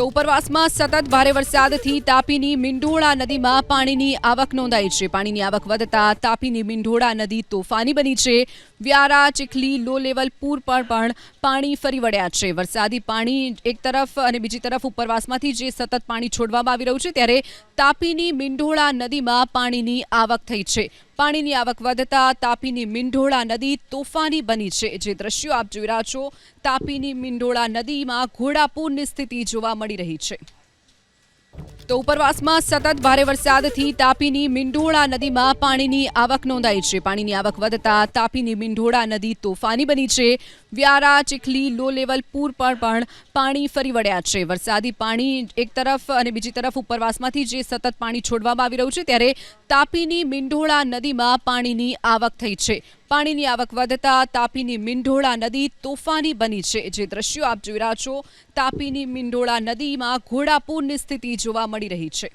તો ઉપરવાસમાં સતત ભારે વરસાદથી તાપીની મિંઢોળા નદીમાં પાણીની આવક નોંધાઈ છે. પાણીની આવક વધતા તાપીની મિંઢોળા નદી તોફાની બની છે. વ્યારા, ચીખલી, લો લેવલ, પૂર પર પણ પાણી ફરી વળ્યા છે. વરસાદી પાણી એક તરફ અને બીજી તરફ ઉપરવાસમાંથી જે સતત પાણી છોડવામાં આવી રહ્યું છે, ત્યારે તાપીની મિંઢોળા નદીમાં પાણીની આવક થઈ છે. પાણીની આવક વધતા તાપીની મીંઢોળા નદી તોફાની બની છે. જે દ્રશ્યો આપ જોઈ રહ્યા છો, તાપીની મિંઢોળા નદીમાં ઘોડાપૂરની સ્થિતિ જોવા મળી રહી છે. તો ઉપરવાસમાં સતત ભારે વરસાદથી તાપીની મિંઢોળા નદીમાં પાણીની આવક નોંધાઈ છે. પાણીની આવક વધતા તાપીની મીંઢોળા નદી તોફાની બની છે. વ્યારા, ચીખલી, લો લેવલ, પૂર પર પણ પાણી ફરી વળ્યા છે. વરસાદી પાણી એક તરફ અને બીજી તરફ ઉપરવાસમાંથી જે સતત પાણી છોડવામાં આવી રહ્યું છે, ત્યારે તાપીની મિંઢોળા નદીમાં પાણીની આવક થઈ છે. પાણીની આવક વધતા તાપીની મિંઢોળા નદી તોફાની બની છે. જે દ્રશ્યો આપ જોઈ રહ્યા છો, તાપીની મિંઢોળા નદીમાં ઘોડાપૂરની સ્થિતિ જોવા મળી રહી છે.